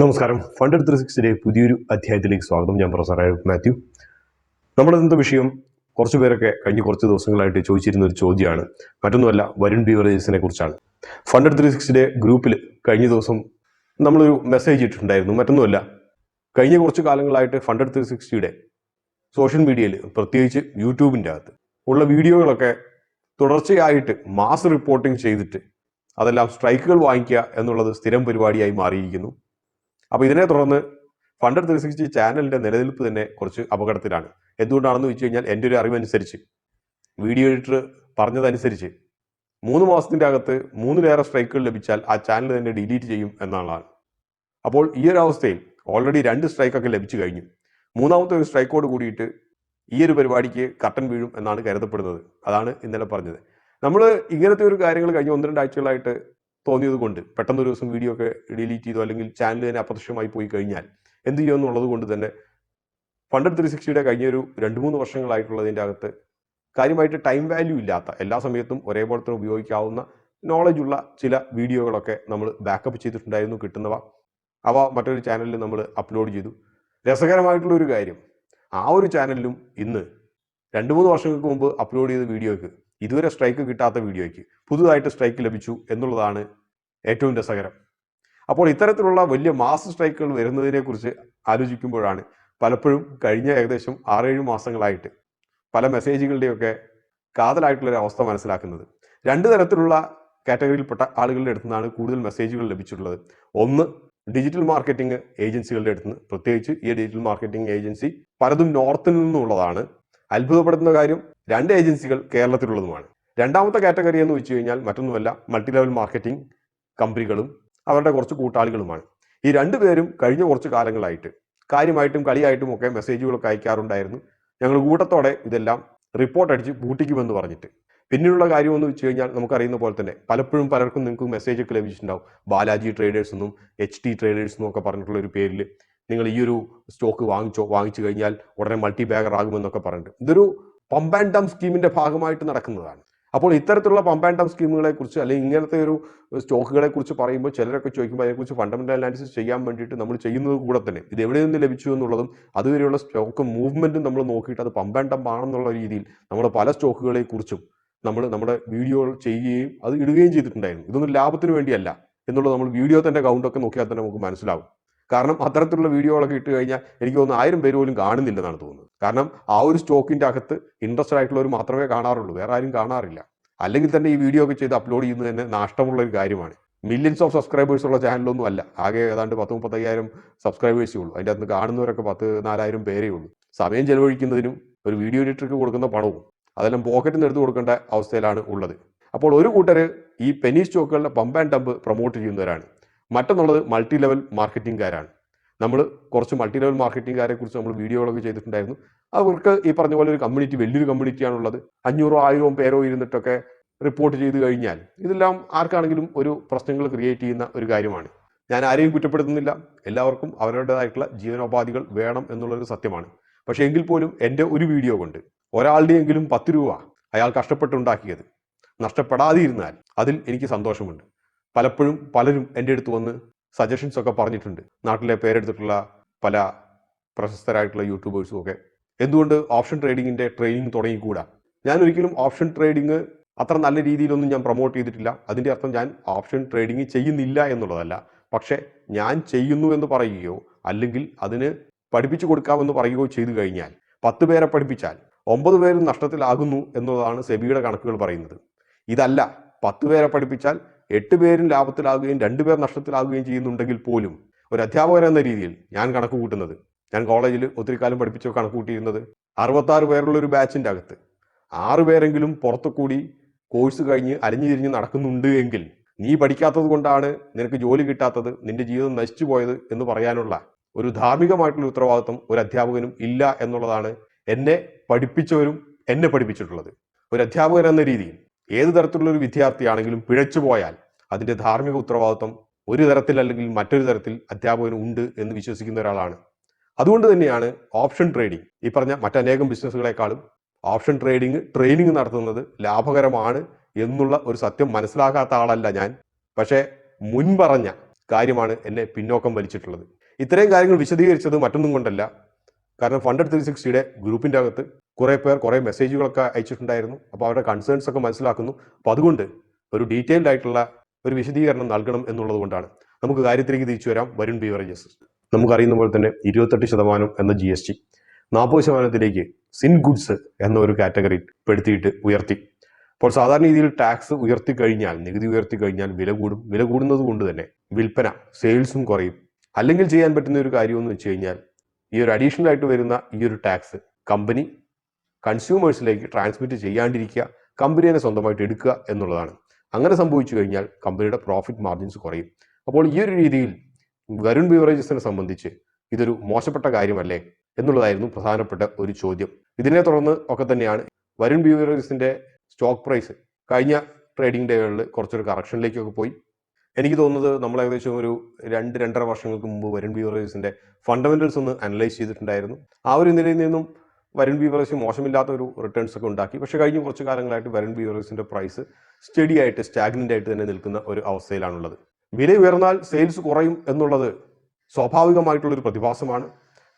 നമസ്കാരം. Fund three സിക്സിയുടെ പുതിയൊരു അധ്യായത്തിലേക്ക് സ്വാഗതം. ഞാൻ പ്രൊഫസർ മാത്യു. നമ്മുടെ ഇന്നത്തെ വിഷയം കുറച്ച് പേരൊക്കെ കഴിഞ്ഞ കുറച്ച് ദിവസങ്ങളായിട്ട് ചോദിച്ചിരുന്ന ഒരു ചോദ്യമാണ്. മറ്റൊന്നുമല്ല വരുൺ ബീവറേജസിനെ കുറിച്ചാണ്. ഫണ്ട് ത്രീ സിക്സിയുടെ ഗ്രൂപ്പിൽ കഴിഞ്ഞ ദിവസം നമ്മളൊരു മെസ്സേജ് ഇട്ടിട്ടുണ്ടായിരുന്നു. മറ്റൊന്നുമല്ല കഴിഞ്ഞ കുറച്ച് കാലങ്ങളായിട്ട് ഫണ്ട് ത്രീ സിക്സ്റ്റിയുടെ സോഷ്യൽ മീഡിയയിൽ പ്രത്യേകിച്ച് യൂട്യൂബിന്റെ അകത്ത് ഉള്ള വീഡിയോകളൊക്കെ തുടർച്ചയായിട്ട് മാസ് റിപ്പോർട്ടിംഗ് ചെയ്തിട്ട് അതെല്ലാം സ്ട്രൈക്കുകൾ വാങ്ങിക്കുക എന്നുള്ളത് സ്ഥിരം പരിപാടിയായി മാറിയിരിക്കുന്നു. അപ്പോൾ ഇതിനെ തുടർന്ന് ഫണ്ടർ ത്രീ സിക്സ്റ്റി ചാനലിന്റെ നിലനിൽപ്പ് തന്നെ കുറച്ച് അപകടത്തിലാണ്. എന്തുകൊണ്ടാണെന്ന് വെച്ച് കഴിഞ്ഞാൽ എന്റെ ഒരു അറിവനുസരിച്ച് വീഡിയോ എഡിറ്റർ പറഞ്ഞതനുസരിച്ച് മൂന്ന് മാസത്തിന്റെ അകത്ത് മൂന്നിലേറെ സ്ട്രൈക്കുകൾ ലഭിച്ചാൽ ആ ചാനൽ തന്നെ ഡിലീറ്റ് ചെയ്യും എന്നുള്ളതാണ് അപ്പോൾ ഈ ഒരു അവസ്ഥയിൽ ഓൾറെഡി രണ്ട് സ്ട്രൈക്കൊക്കെ ലഭിച്ചു കഴിഞ്ഞു. മൂന്നാമത്തെ ഒരു സ്ട്രൈക്കോട് കൂടിയിട്ട് ഈ ഒരു പരിപാടിക്ക് കട്ടൻ വീഴും എന്നാണ് കരുതപ്പെടുന്നത്. അതാണ് ഇന്നലെ പറഞ്ഞത്. നമ്മൾ ഇങ്ങനത്തെ ഒരു കാര്യങ്ങൾ കഴിഞ്ഞ ഒന്ന് രണ്ടാഴ്ചകളായിട്ട് തോന്നിയത് കൊണ്ട് ദിവസം വീഡിയോ ഒക്കെ ഡിലീറ്റ് ചെയ്തു അല്ലെങ്കിൽ ചാനൽ തന്നെ അപ്രത്യക്ഷമായി പോയി കഴിഞ്ഞാൽ എന്ത് ചെയ്യുമെന്നുള്ളത് കൊണ്ട് തന്നെ ഫണ്ടഡ് ത്രീ സിക്സ്റ്റിയുടെ കഴിഞ്ഞ ഒരു രണ്ട് മൂന്ന് വർഷങ്ങളായിട്ടുള്ളതിന്റെ അകത്ത് കാര്യമായിട്ട് ടൈം വാല്യൂ ഇല്ലാത്ത എല്ലാ സമയത്തും ഒരേപോലെ തന്നെ ഉപയോഗിക്കാവുന്ന നോളജുള്ള ചില വീഡിയോകളൊക്കെ നമ്മൾ ബാക്കപ്പ് ചെയ്തിട്ടുണ്ടായിരുന്നു കിട്ടുന്നവ. അവ മറ്റൊരു ചാനലിൽ നമ്മൾ അപ്ലോഡ് ചെയ്തു. രസകരമായിട്ടുള്ള ഒരു കാര്യം ആ ഒരു ചാനലിലും ഇന്ന് രണ്ട് മൂന്ന് വർഷങ്ങൾക്ക് മുമ്പ് അപ്ലോഡ് ചെയ്ത വീഡിയോയ്ക്ക് ഇതുവരെ സ്ട്രൈക്ക് കിട്ടാത്ത വീഡിയോയ്ക്ക് പുതുതായിട്ട് സ്ട്രൈക്ക് ലഭിച്ചു എന്നുള്ളതാണ് ഏറ്റവും രസകരം. അപ്പോൾ ഇത്തരത്തിലുള്ള വലിയ മാസ് സ്ട്രൈക്കുകൾ വരുന്നതിനെക്കുറിച്ച് ആലോചിക്കുമ്പോഴാണ് പലപ്പോഴും കഴിഞ്ഞ ഏകദേശം ആറേഴ് മാസങ്ങളായിട്ട് പല മെസ്സേജുകളുടെയൊക്കെ കാതലായിട്ടുള്ളൊരു അവസ്ഥ മനസ്സിലാക്കുന്നത്. രണ്ട് തരത്തിലുള്ള കാറ്റഗറിയിൽപ്പെട്ട ആളുകളുടെ അടുത്തു നിന്നാണ് കൂടുതൽ മെസ്സേജുകൾ ലഭിച്ചിട്ടുള്ളത്. ഒന്ന് ഡിജിറ്റൽ മാർക്കറ്റിംഗ് ഏജൻസികളുടെ അടുത്ത് നിന്ന് പ്രത്യേകിച്ച് ഈ ഡിജിറ്റൽ മാർക്കറ്റിംഗ് ഏജൻസി പലതും നോർത്തിൽ നിന്നുള്ളതാണ്. അത്ഭുതപ്പെടുത്തുന്ന കാര്യം രണ്ട് ഏജൻസികൾ കേരളത്തിലുള്ളതുമാണ്. രണ്ടാമത്തെ കാറ്റഗറി എന്ന് വെച്ച് കഴിഞ്ഞാൽ മറ്റൊന്നുമല്ല മൾട്ടി ലെവൽ മാർക്കറ്റിംഗ് കമ്പനികളും അവരുടെ കുറച്ച് കൂട്ടാളികളുമാണ്. ഈ രണ്ടുപേരും കഴിഞ്ഞ കുറച്ച് കാലങ്ങളായിട്ട് കാര്യമായിട്ടും കളിയായിട്ടും ഒക്കെ മെസ്സേജുകളൊക്കെ അയക്കാറുണ്ടായിരുന്നു. ഞങ്ങൾ കൂട്ടത്തോടെ ഇതെല്ലാം റിപ്പോർട്ട് അടിച്ച് പൂട്ടിക്കുമെന്ന് പറഞ്ഞിട്ട്. പിന്നീടുള്ള കാര്യം എന്ന് വെച്ച് കഴിഞ്ഞാൽ നമുക്കറിയുന്ന പോലെ തന്നെ പലപ്പോഴും പലർക്കും നിങ്ങൾക്ക് മെസ്സേജ് ഒക്കെ ലഭിച്ചിട്ടുണ്ടാവും. ബാലാജി ട്രേഡേഴ്സ് എന്നും എച്ച് ടി ട്രേഡേഴ്സ് എന്നും ഒക്കെ പറഞ്ഞിട്ടുള്ള ഒരു പേരിൽ നിങ്ങൾ ഈ ഒരു സ്റ്റോക്ക് വാങ്ങിച്ചോ വാങ്ങിച്ചു കഴിഞ്ഞാൽ ഉടനെ മൾട്ടി ബാഗർ ആകുമെന്നൊക്കെ പറഞ്ഞിട്ട്. ഇതൊരു പമ്പ് ആൻഡ് ഡം സ്കീമിന്റെ ഭാഗമായിട്ട് നടക്കുന്നതാണ്. അപ്പോൾ ഇത്തരത്തിലുള്ള പമ്പ് ആൻഡ് ഡംപ് സ്കീമുകളെ കുറിച്ച് അല്ലെങ്കിൽ ഇങ്ങനത്തെ ഒരു സ്റ്റോക്കുകളെ കുറിച്ച് പറയുമ്പോൾ ചിലരൊക്കെ ചോദിക്കുമ്പോൾ അതിനെക്കുറിച്ച് ഫണ്ടമെന്റൽ അനാലിസിസ് ചെയ്യാൻ വേണ്ടിയിട്ട് നമ്മൾ ചെയ്യുന്നത് കൂടെ തന്നെ. ഇത് എവിടെ നിന്ന് ലഭിച്ചു എന്നുള്ളതും അതുവരെയുള്ള സ്റ്റോക്ക് മൂവ്മെന്റും നമ്മൾ നോക്കിയിട്ട് അത് പമ്പ് ആൻഡ് ഡംപ് ആണെന്നുള്ള രീതിയിൽ നമ്മൾ പല സ്റ്റോക്കുകളെ കുറിച്ചും നമ്മൾ നമ്മുടെ വീഡിയോകൾ ചെയ്യുകയും അത് ഇടുകയും ചെയ്തിട്ടുണ്ടായിരുന്നു. ഇതൊന്നും ലാഭത്തിന് വേണ്ടിയല്ല. എന്നുള്ളത് നമ്മൾ വീഡിയോ തന്നെ കൗണ്ടൊക്കെ നോക്കിയാൽ തന്നെ നമുക്ക് മനസ്സിലാവും. കാരണം അത്തരത്തിലുള്ള വീഡിയോകളൊക്കെ ഇട്ട് കഴിഞ്ഞാൽ എനിക്ക് തോന്നുന്നു ആയിരം പേര് പോലും കാണുന്നില്ലെന്നാണ് തോന്നുന്നത്. കാരണം ആ ഒരു സ്റ്റോക്കിന്റെ അകത്ത് ഇൻട്രസ്റ്റഡ് ആയിട്ടുള്ളവർ മാത്രമേ കാണാറുള്ളൂ. വേറെ ആരും കാണാറില്ല. അല്ലെങ്കിൽ തന്നെ ഈ വീഡിയോ ഒക്കെ ചെയ്ത് അപ്ലോഡ് ചെയ്യുന്നത് തന്നെ നഷ്ടമുള്ള ഒരു കാര്യമാണ്. മില്യൻസ് ഓഫ് സബ്സ്ക്രൈബേഴ്സ് ഉള്ള ചാനലൊന്നും അല്ല. ആകെ ഏതാണ്ട് പത്ത് മുപ്പത്തയ്യായിരം സബ്സ്ക്രൈബേഴ്സേ ഉള്ളൂ. അതിന്റെ അകത്ത് കാണുന്നവരൊക്കെ പത്ത് നാലായിരം പേരേ ഉള്ളൂ. സമയം ചെലവഴിക്കുന്നതിനും ഒരു വീഡിയോ എഡിറ്റർക്ക് കൊടുക്കുന്ന പണവും അതെല്ലാം പോക്കറ്റിൽ നിന്ന് എടുത്ത് കൊടുക്കേണ്ട അവസ്ഥയിലാണ് ഉള്ളത്. അപ്പോൾ ഒരു കൂട്ടർ ഈ പെനി സ്റ്റോക്കുകളുടെ പമ്പ് ആൻഡ് ഡംപ് പ്രൊമോട്ട് ചെയ്യുന്നവരാണ്. മറ്റൊന്നുള്ളത് മൾട്ടി ലെവൽ മാർക്കറ്റിംഗുകാരാണ് നമ്മൾ കുറച്ച് മൾട്ടി ലെവൽ മാർക്കറ്റിംഗുകാരെ കുറിച്ച് നമ്മൾ വീഡിയോകളൊക്കെ ചെയ്തിട്ടുണ്ടായിരുന്നു. അവർക്ക് ഈ പറഞ്ഞ പോലെ ഒരു കമ്മ്യൂണിറ്റി വലിയൊരു കമ്മ്യൂണിറ്റിയാണുള്ളത് അഞ്ഞൂറോ ആയിരവും പേരോ ഇരുന്നിട്ടൊക്കെ റിപ്പോർട്ട് ചെയ്ത് കഴിഞ്ഞാൽ ഇതെല്ലാം ആർക്കാണെങ്കിലും ഒരു പ്രശ്നങ്ങൾ ക്രിയേറ്റ് ചെയ്യുന്ന ഒരു കാര്യമാണ്. ഞാൻ ആരെയും കുറ്റപ്പെടുത്തുന്നില്ല. എല്ലാവർക്കും അവരുടേതായിട്ടുള്ള ജീവനോപാധികൾ വേണം എന്നുള്ളൊരു സത്യമാണ്. പക്ഷേ എങ്കിൽ പോലും എന്റെ ഒരു വീഡിയോ കൊണ്ട് ഒരാളുടെയെങ്കിലും പത്ത് രൂപ അയാൾ കഷ്ടപ്പെട്ടുണ്ടാക്കിയത് നഷ്ടപ്പെടാതിരുന്നാൽ അതിൽ എനിക്ക് സന്തോഷമുണ്ട്. പലപ്പോഴും പലരും എന്റെ അടുത്ത് വന്ന് സജഷൻസ് ഒക്കെ പറഞ്ഞിട്ടുണ്ട്. നാട്ടിലെ പേരെടുത്തിട്ടുള്ള പല പ്രശസ്തരായിട്ടുള്ള യൂട്യൂബേഴ്സും ഒക്കെ. എന്തുകൊണ്ട് ഓപ്ഷൻ ട്രേഡിങ്ങിന്റെ ട്രെയിനിങ് തുടങ്ങിക്കൂടാ? ഞാൻ ഒരിക്കലും ഓപ്ഷൻ ട്രേഡിങ് അത്ര നല്ല രീതിയിലൊന്നും ഞാൻ പ്രൊമോട്ട് ചെയ്തിട്ടില്ല. അതിന്റെ അർത്ഥം ഞാൻ ഓപ്ഷൻ ട്രേഡിങ് ചെയ്യുന്നില്ല എന്നുള്ളതല്ല. പക്ഷേ ഞാൻ ചെയ്യുന്നു എന്ന് പറയുകയോ അല്ലെങ്കിൽ അതിന് പഠിപ്പിച്ചു കൊടുക്കാമെന്ന് പറയുകയോ ചെയ്തു കഴിഞ്ഞാൽ പത്ത് പേരെ പഠിപ്പിച്ചാൽ ഒമ്പത് പേരും നഷ്ടത്തിലാകുന്നു എന്നുള്ളതാണ് സെബിയുടെ കണക്കുകൾ പറയുന്നത്. ഇതല്ല പത്ത് പേരെ പഠിപ്പിച്ചാൽ എട്ട് പേരും ലാഭത്തിലാകുകയും രണ്ടുപേർ നഷ്ടത്തിലാകുകയും ചെയ്യുന്നുണ്ടെങ്കിൽ പോലും ഒരു അധ്യാപകൻ എന്ന രീതിയിൽ ഞാൻ കണക്ക് കൂട്ടുന്നത്. ഞാൻ കോളേജിൽ ഒത്തിരി കാലം പഠിപ്പിച്ച കണക്ക് കൂട്ടിയിരുന്നത് അറുപത്താറ് പേരുള്ള ഒരു ബാച്ചിന്റെ അകത്ത്. ആറ് പേരെങ്കിലും പുറത്തു കൂടി കോഴ്സ് കഴിഞ്ഞ് അലിഞ്ഞു തിരിഞ്ഞ് നടക്കുന്നുണ്ട് എങ്കിൽ നീ പഠിക്കാത്തത് കൊണ്ടാണ് നിനക്ക് ജോലി കിട്ടാത്തത് നിന്റെ ജീവിതം നശിച്ചു പോയത് എന്ന് പറയാനുള്ള ഒരു ധാർമ്മികമായിട്ടുള്ള ഉത്തരവാദിത്വം ഒരു അധ്യാപകനും ഇല്ല എന്നുള്ളതാണ് എന്നെ പഠിപ്പിച്ചവരും എന്നെ പഠിപ്പിച്ചിട്ടുള്ളത്. ഒരു അധ്യാപകൻ എന്ന രീതിയിൽ ഏത് തരത്തിലുള്ള ഒരു വിദ്യാർത്ഥിയാണെങ്കിലും പിഴച്ചു പോയാൽ അതിന്റെ ധാർമ്മിക ഉത്തരവാദിത്വം ഒരു തരത്തിൽ അല്ലെങ്കിൽ മറ്റൊരു തരത്തിൽ അധ്യാപകന് ഉണ്ട് എന്ന് വിശ്വസിക്കുന്ന ഒരാളാണ്. അതുകൊണ്ട് തന്നെയാണ് ഓപ്ഷൻ ട്രേഡിംഗ് ഈ പറഞ്ഞ മറ്റനേകം ബിസിനസ്സുകളെക്കാളും ഓപ്ഷൻ ട്രേഡിംഗ് ട്രെയിനിങ് നടത്തുന്നത് ലാഭകരമാണ് എന്നുള്ള ഒരു സത്യം മനസ്സിലാക്കാത്ത ആളല്ല ഞാൻ. പക്ഷേ മുൻപറഞ്ഞ കാര്യമാണ് എന്നെ പിന്നോക്കം വലിച്ചിട്ടുള്ളത്. ഇത്രയും കാര്യങ്ങൾ വിശദീകരിച്ചത് മറ്റൊന്നും കൊണ്ടല്ല. കാരണം ഫണ്ട് ത്രീ സിക്സ്റ്റിയുടെ ഗ്രൂപ്പിന്റെ അകത്ത് കുറേ പേർ കുറേ മെസ്സേജുകളൊക്കെ അയച്ചിട്ടുണ്ടായിരുന്നു. അപ്പോൾ അവരുടെ കൺസേൺസ് ഒക്കെ മനസ്സിലാക്കുന്നു. അപ്പോൾ അതുകൊണ്ട് ഒരു ഡീറ്റെയിൽഡ് ആയിട്ടുള്ള ഒരു വിശദീകരണം നൽകണം എന്നുള്ളത് കൊണ്ടാണ്. നമുക്ക് കാര്യത്തിലേക്ക് തിരിച്ചു വരാം. വരുൺ ബീവറേജസ് നമുക്കറിയുന്ന പോലെ തന്നെ ഇരുപത്തെട്ട് ശതമാനം എന്ന ജി എസ് ടി നാൽപ്പത് ശതമാനത്തിലേക്ക് സിൻ ഗുഡ്സ് എന്ന ഒരു കാറ്റഗറി പെടുത്തിയിട്ട് ഉയർത്തി. അപ്പോൾ സാധാരണ രീതിയിൽ ടാക്സ് ഉയർത്തി കഴിഞ്ഞാൽ നികുതി ഉയർത്തി കഴിഞ്ഞാൽ വില കൂടും. വില കൂടുന്നത് കൊണ്ട് തന്നെ വിൽപ്പന സെയിൽസും കുറയും. അല്ലെങ്കിൽ ചെയ്യാൻ പറ്റുന്ന ഒരു കാര്യം എന്ന് വെച്ച് കഴിഞ്ഞാൽ ഈ ഒരു അഡീഷണൽ ആയിട്ട് വരുന്ന ഈ ഒരു ടാക്സ് കമ്പനി കൺസ്യൂമേഴ്സിലേക്ക് ട്രാൻസ്മിറ്റ് ചെയ്യാണ്ടിരിക്കുക കമ്പനി തന്നെ സ്വന്തമായിട്ട് എടുക്കുക എന്നുള്ളതാണ്. അങ്ങനെ സംഭവിച്ചു കഴിഞ്ഞാൽ കമ്പനിയുടെ പ്രോഫിറ്റ് മാർജിൻസ് കുറയും. അപ്പോൾ ഈ ഒരു രീതിയിൽ വരുൺ ബീവറേജസിനെ സംബന്ധിച്ച് ഇതൊരു മോശപ്പെട്ട കാര്യമല്ലേ എന്നുള്ളതായിരുന്നു പ്രധാനപ്പെട്ട ഒരു ചോദ്യം. ഇതിനെ തുടർന്ന് ഒക്കെ തന്നെയാണ് വരുൺ ബിവറേജസിന്റെ സ്റ്റോക്ക് പ്രൈസ് കഴിഞ്ഞ ട്രേഡിംഗ് ഡേകളിൽ കുറച്ചൊരു കറക്ഷനിലേക്കൊക്കെ പോയി. എനിക്ക് തോന്നുന്നത് നമ്മൾ ഏകദേശം ഒരു രണ്ട് രണ്ടര വർഷങ്ങൾക്ക് മുമ്പ് വരുൺ ബിവറേജസിന്റെ ഫണ്ടമെന്റൽസ് ഒന്ന് അനലൈസ് ചെയ്തിട്ടുണ്ടായിരുന്നു. ആ ഒരു നിലയിൽ നിന്നും വരുൺ ബീവറേഴ്സ് മോശമില്ലാത്ത ഒരു റിട്ടേൺസ് ഒക്കെ ഉണ്ടാക്കി. പക്ഷേ കഴിഞ്ഞ കുറച്ച് കാലങ്ങളായിട്ട് വരുൺ ബീവറേജിന്റെ പ്രൈസ് സ്റ്റഡി ആയിട്ട് സ്റ്റാഗ്നന്റ് ആയിട്ട് തന്നെ നിൽക്കുന്ന ഒരു അവസ്ഥയിലാണുള്ളത്. വില ഉയർന്നാൽ സെയിൽസ് കുറയും എന്നുള്ളത് സ്വാഭാവികമായിട്ടുള്ളൊരു പ്രതിഭാസമാണ്.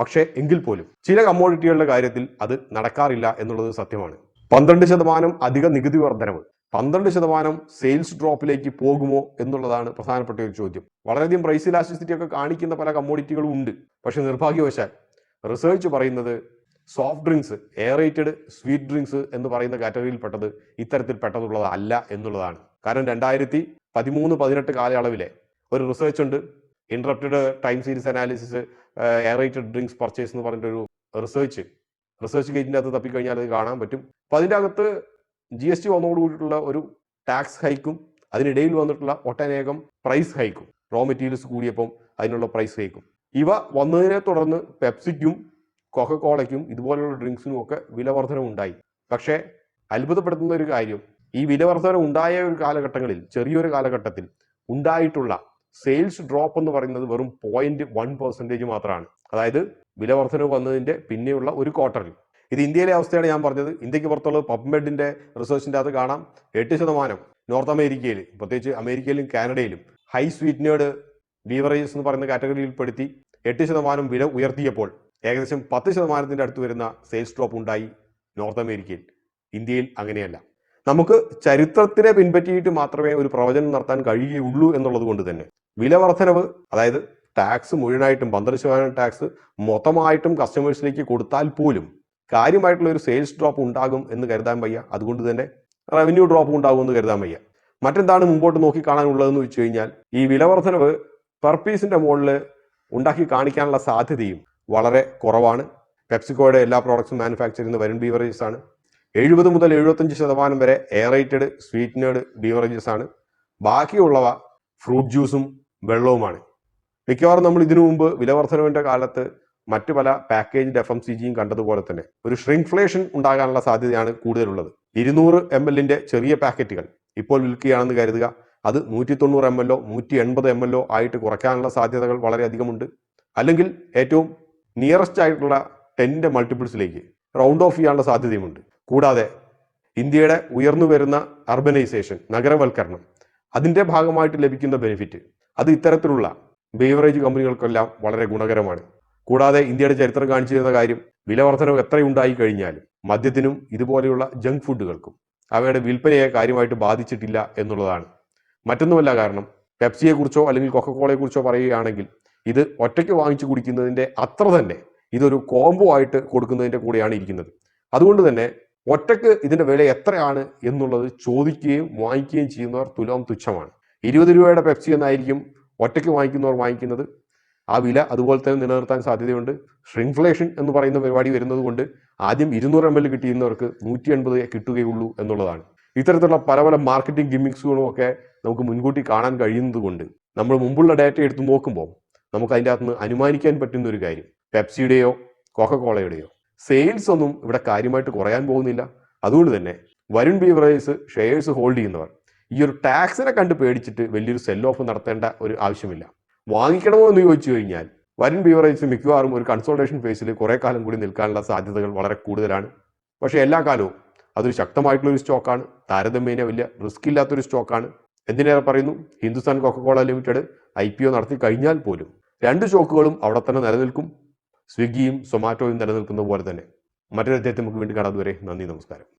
പക്ഷേ എങ്കിൽ പോലും ചില കമ്മോഡിറ്റികളുടെ കാര്യത്തിൽ അത് നടക്കാറില്ല എന്നുള്ളത് സത്യമാണ്. പന്ത്രണ്ട് ശതമാനം അധിക നികുതി വർധനവ്. പന്ത്രണ്ട് ശതമാനം സെയിൽസ് ഡ്രോപ്പിലേക്ക് പോകുമോ എന്നുള്ളതാണ് പ്രധാനപ്പെട്ട ഒരു ചോദ്യം. വളരെയധികം പ്രൈസ് ഇലാസ്റ്റിസിറ്റി ഒക്കെ കാണിക്കുന്ന പല കമ്മോഡിറ്റികളും ഉണ്ട്. പക്ഷെ നിർഭാഗ്യവശാൽ റിസർച്ച് പറയുന്നത് soft drinks aerated sweet drinks എന്ന് പറയുന്ന കാറ്റഗറിയിൽപ്പെട്ടത് ഇത്തരത്തിൽ പെട്ടതുള്ളത് അല്ല എന്നുള്ളതാണ്. കാരണം രണ്ടായിരത്തി പതിമൂന്ന് പതിനെട്ട് കാലയളവിലെ ഒരു റിസർച്ച് ഉണ്ട്. Interrupted time series analysis aerated drinks purchase എന്ന് പറഞ്ഞിട്ടൊരു റിസർച്ച് റിസർച്ച് ഗേറ്റിന്റെ അകത്ത് തപ്പിക്കഴിഞ്ഞാൽ അത് കാണാൻ പറ്റും. അപ്പം അതിന്റെ അകത്ത് ജി എസ് ടി വന്നോടുകൂടിയിട്ടുള്ള ഒരു ടാക്സ് ഹൈക്കും അതിനിടയിൽ വന്നിട്ടുള്ള ഒട്ടനേകം പ്രൈസ് ഹൈക്കും റോ മെറ്റീരിയൽസ് കൂടിയപ്പം അതിനുള്ള പ്രൈസ് ഹൈക്കും ഇവ വന്നതിനെ തുടർന്ന് പെപ്സിക്കും കൊക്കക്കോളയ്ക്കും ഇതുപോലെയുള്ള ഡ്രിങ്ക്സിനും ഒക്കെ വില വർധന ഉണ്ടായി പക്ഷേ അത്ഭുതപ്പെടുത്തുന്ന ഒരു കാര്യം ഈ വില വർധന ഉണ്ടായ ഒരു കാലഘട്ടങ്ങളിൽ ചെറിയൊരു കാലഘട്ടത്തിൽ ഉണ്ടായിട്ടുള്ള സെയിൽസ് ഡ്രോപ്പ് എന്ന് പറയുന്നത് വെറും പോയിന്റ് വൺ പെർസെന്റേജ് മാത്രമാണ്. അതായത് വില വർധന വന്നതിന്റെ പിന്നെയുള്ള ഒരു ക്വാർട്ടറിൽ ഇത് ഇന്ത്യയിലെ അവസ്ഥയാണ് ഞാൻ പറഞ്ഞത്. ഇന്ത്യയ്ക്ക് പുറത്തുള്ള പബ്മെഡിന്റെ റിസർച്ചിന്റെ അത് കാണാം. എട്ട് ശതമാനം നോർത്ത് അമേരിക്കയിൽ പ്രത്യേകിച്ച് അമേരിക്കയിലും കാനഡയിലും ഹൈ സ്വീറ്റ്നേർഡ് ബീവറേജസ് എന്ന് പറയുന്ന കാറ്റഗറിയിൽപ്പെടുത്തി എട്ട് ശതമാനം വില ഉയർത്തിയപ്പോൾ ഏകദേശം പത്ത് ശതമാനത്തിന്റെ അടുത്ത് വരുന്ന സെയിൽസ് ഡ്രോപ്പ് ഉണ്ടായി നോർത്ത് അമേരിക്കയിൽ. ഇന്ത്യയിൽ അങ്ങനെയല്ല. നമുക്ക് ചരിത്രത്തിനെ പിൻപറ്റിയിട്ട് മാത്രമേ ഒരു പ്രവചനം നടത്താൻ കഴിയുകയുള്ളൂ എന്നുള്ളത് കൊണ്ട് തന്നെ. വില വർധനവ് അതായത് ടാക്സ് മുഴുവനായിട്ടും പന്ത്രണ്ട് ശതമാനം ടാക്സ് മൊത്തമായിട്ടും കസ്റ്റമേഴ്സിലേക്ക് കൊടുത്താൽ പോലും കാര്യമായിട്ടുള്ള ഒരു സെയിൽസ് ഡ്രോപ്പ് ഉണ്ടാകും എന്ന് കരുതാൻ വയ്യ. അതുകൊണ്ട് തന്നെ റവന്യൂ ഡ്രോപ്പ് ഉണ്ടാകും എന്ന് കരുതാൻ വയ്യ. മറ്റെന്താണ് മുമ്പോട്ട് നോക്കി കാണാനുള്ളതെന്ന് വെച്ച് കഴിഞ്ഞാൽ ഈ വില വർധനവ് പെർ പീസിന്റെ മുകളിൽ ഉണ്ടാക്കി കാണിക്കാനുള്ള സാധ്യതയും വളരെ കുറവാണ്. പെപ്സിക്കോയുടെ എല്ലാ പ്രോഡക്ട്സും മാനുഫാക്ചർ ചെയ്യുന്ന വരുൺ ബീവറേജസ് ആണ്. എഴുപത് മുതൽ എഴുപത്തഞ്ച് ശതമാനം വരെ എയറേറ്റഡ് സ്വീറ്റ്നേഡ് ബീവറേജസ് ആണ്. ബാക്കിയുള്ളവ ഫ്രൂട്ട് ജ്യൂസും വെള്ളവുമാണ്. മിക്കവാറും നമ്മൾ ഇതിനു മുമ്പ് വിലവർദ്ധനവിന്റെ കാലത്ത് മറ്റു പല പാക്കേജ് എഫ് എം സി ജിയും കണ്ടതുപോലെ തന്നെ ഒരു ഷ്രിങ്ക്ഫ്ലേഷൻ ഉണ്ടാകാനുള്ള സാധ്യതയാണ് കൂടുതലുള്ളത്. ഇരുന്നൂറ് എം എല്ലിന്റെ ചെറിയ പാക്കറ്റുകൾ ഇപ്പോൾ വിൽക്കുകയാണെന്ന് കരുതുക. അത് നൂറ്റി തൊണ്ണൂറ് എം എല്ലോ നൂറ്റി എൺപത് എം എല്ലോ ആയിട്ട് കുറയ്ക്കാനുള്ള സാധ്യതകൾ വളരെയധികമുണ്ട്. അല്ലെങ്കിൽ ഏറ്റവും നിയറസ്റ്റ് ആയിട്ടുള്ള ടെന്നിന്റെ മൾട്ടിപ്പിൾസിലേക്ക് റൗണ്ട് ഓഫ് ചെയ്യാനുള്ള സാധ്യതയുമുണ്ട്. കൂടാതെ ഇന്ത്യയുടെ ഉയർന്നു വരുന്ന അർബനൈസേഷൻ നഗരവൽക്കരണം അതിന്റെ ഭാഗമായിട്ട് ലഭിക്കുന്ന ബെനിഫിറ്റ് അത് ഇത്തരത്തിലുള്ള ബേവറേജ് കമ്പനികൾക്കെല്ലാം വളരെ ഗുണകരമാണ്. കൂടാതെ ഇന്ത്യയുടെ ചരിത്രം കാണിച്ചു തരുന്ന കാര്യം വർധനവ് എത്രയുണ്ടായി കഴിഞ്ഞാലും മദ്യത്തിനും ഇതുപോലെയുള്ള ജങ്ക് ഫുഡുകൾക്കും അവയുടെ വിൽപ്പനയെ കാര്യമായിട്ട് ബാധിച്ചിട്ടില്ല എന്നുള്ളതാണ്. മറ്റൊന്നുമല്ല കാരണം പെപ്സിയെക്കുറിച്ചോ അല്ലെങ്കിൽ കൊക്കക്കോളയെക്കുറിച്ചോ പറയുകയാണെങ്കിൽ ഇത് ഒറ്റയ്ക്ക് വാങ്ങിച്ചു കുടിക്കുന്നതിന്റെ അത്ര തന്നെ ഇതൊരു കോംബോ ആയിട്ട് കൊടുക്കുന്നതിന്റെ കൂടെയാണ് ഇരിക്കുന്നത്. അതുകൊണ്ട് തന്നെ ഒറ്റയ്ക്ക് ഇതിന്റെ വില എത്രയാണ് എന്നുള്ളത് ചോദിക്കുകയും വാങ്ങിക്കുകയും ചെയ്യുന്നവർ തുലോം തുച്ഛമാണ്. ഇരുപത് രൂപയുടെ പെപ്സി എന്നായിരിക്കും ഒറ്റയ്ക്ക് വാങ്ങിക്കുന്നവർ വാങ്ങിക്കുന്നത്. ആ വില അതുപോലെ തന്നെ നിലനിർത്താൻ സാധ്യതയുണ്ട്. ഷ്രിങ്ഫ്ലേഷൻ എന്ന് പറയുന്ന പരിപാടി വരുന്നത് കൊണ്ട് ആദ്യം ഇരുന്നൂറ് എം എൽ കിട്ടിയിരുന്നവർക്ക് നൂറ്റി എൺപത് കിട്ടുകയുള്ളൂ എന്നുള്ളതാണ്. ഇത്തരത്തിലുള്ള പല പല മാർക്കറ്റിംഗ് ഗിമ്മിക്സുകളും ഒക്കെ നമുക്ക് മുൻകൂട്ടി കാണാൻ കഴിയുന്നത് കൊണ്ട് നമ്മൾ മുമ്പുള്ള ഡാറ്റ എടുത്ത് നോക്കുമ്പോൾ നമുക്ക് അതിന്റെ അകത്ത് അനുമാനിക്കാൻ പറ്റുന്ന ഒരു കാര്യം. പെപ്സിയുടെയോ കോക്കക്കോളയുടെയോ. സെയിൽസ് ഒന്നും ഇവിടെ കാര്യമായിട്ട് കുറയാൻ പോകുന്നില്ല. അതുകൊണ്ട് തന്നെ വരുൺ ബീവറേഴ്സ് ഷെയർസ് ഹോൾഡ് ചെയ്യുന്നവർ ഈ ഒരു ടാക്സിനെ കണ്ട് പേടിച്ചിട്ട് വലിയൊരു സെൽ ഓഫ് നടത്തേണ്ട ഒരു ആവശ്യമില്ല. വാങ്ങിക്കണമോ എന്ന് ചോദിച്ചു കഴിഞ്ഞാൽ വരുൺ ബീവറേഴ്സ് മിക്കവാറും ഒരു കൺസോൾട്ടേഷൻ ഫേസിൽ കുറെ കാലം കൂടി നിൽക്കാനുള്ള സാധ്യതകൾ വളരെ കൂടുതലാണ്. പക്ഷേ എല്ലാ കാലവും അതൊരു ശക്തമായിട്ടുള്ള ഒരു സ്റ്റോക്കാണ്. താരതമ്യേന വലിയ റിസ്ക് ഇല്ലാത്തൊരു സ്റ്റോക്കാണ്. എന്തിനേറെ പറയുന്നു? Hindustan Coca Cola limited I P O നടത്തി കഴിഞ്ഞാൽ പോലും രണ്ട് ഷോക്കുകളും അവിടെ തന്നെ നിലനിൽക്കും. സ്വിഗ്ഗിയും സൊമാറ്റോയും നിലനിൽക്കുന്ന പോലെ തന്നെ. മറ്റൊരു അദ്ദേഹത്തെ നമുക്ക് വീണ്ടും കാണാതെ വരെ നന്ദി നമസ്കാരം.